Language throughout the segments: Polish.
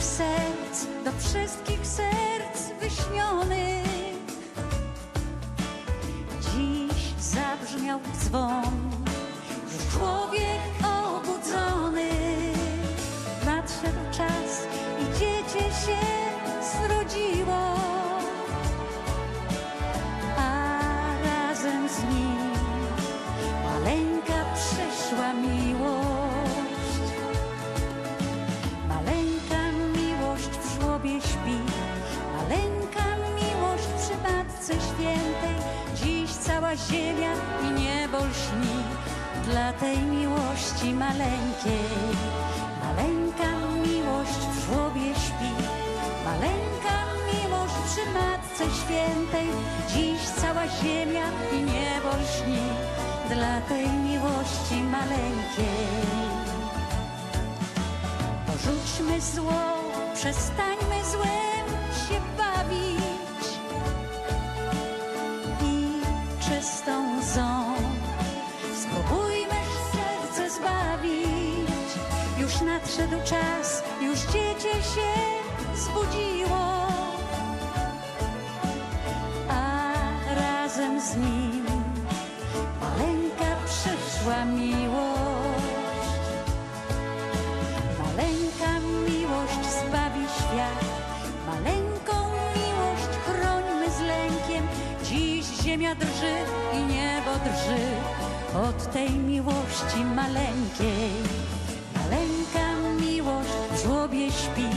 naszych serc, do wszystkich serc wyśnionych. Dziś zabrzmiał dzwon, już człowiek obudzony. Nadszedł czas i dziecię się. W żłobie śpi, maleńka miłość przy Matce Świętej. Dziś cała ziemia i niebo lśni dla tej miłości maleńkiej. Maleńka miłość w żłobie śpi, maleńka miłość przy Matce Świętej. Dziś cała ziemia i niebo lśni dla tej miłości maleńkiej. Porzućmy zło, przestańmy złem się bawić i czystą zą spróbujmy serce zbawić. Już nadszedł czas, już dziecię się zbudziło, a razem z nim maleńka przyszła miłość. Ziemia drży i niebo drży od tej miłości maleńkiej. Maleńka miłość w żłobie śpi,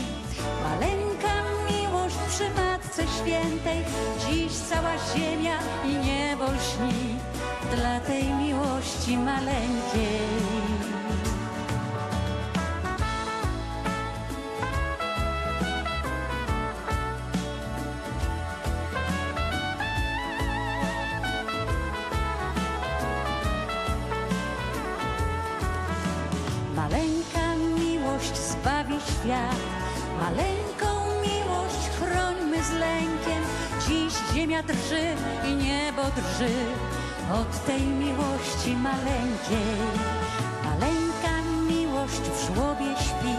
maleńka miłość przy Matce Świętej. Dziś cała ziemia i niebo lśni dla tej miłości maleńkiej. Maleńka miłość zbawi świat, maleńką miłość chrońmy z lękiem. Dziś ziemia drży i niebo drży od tej miłości maleńkiej. Maleńka miłość w żłobie śpi,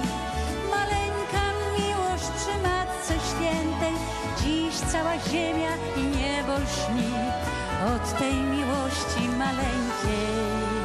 maleńka miłość przy Matce Świętej. Dziś cała ziemia i niebo lśni od tej miłości maleńkiej.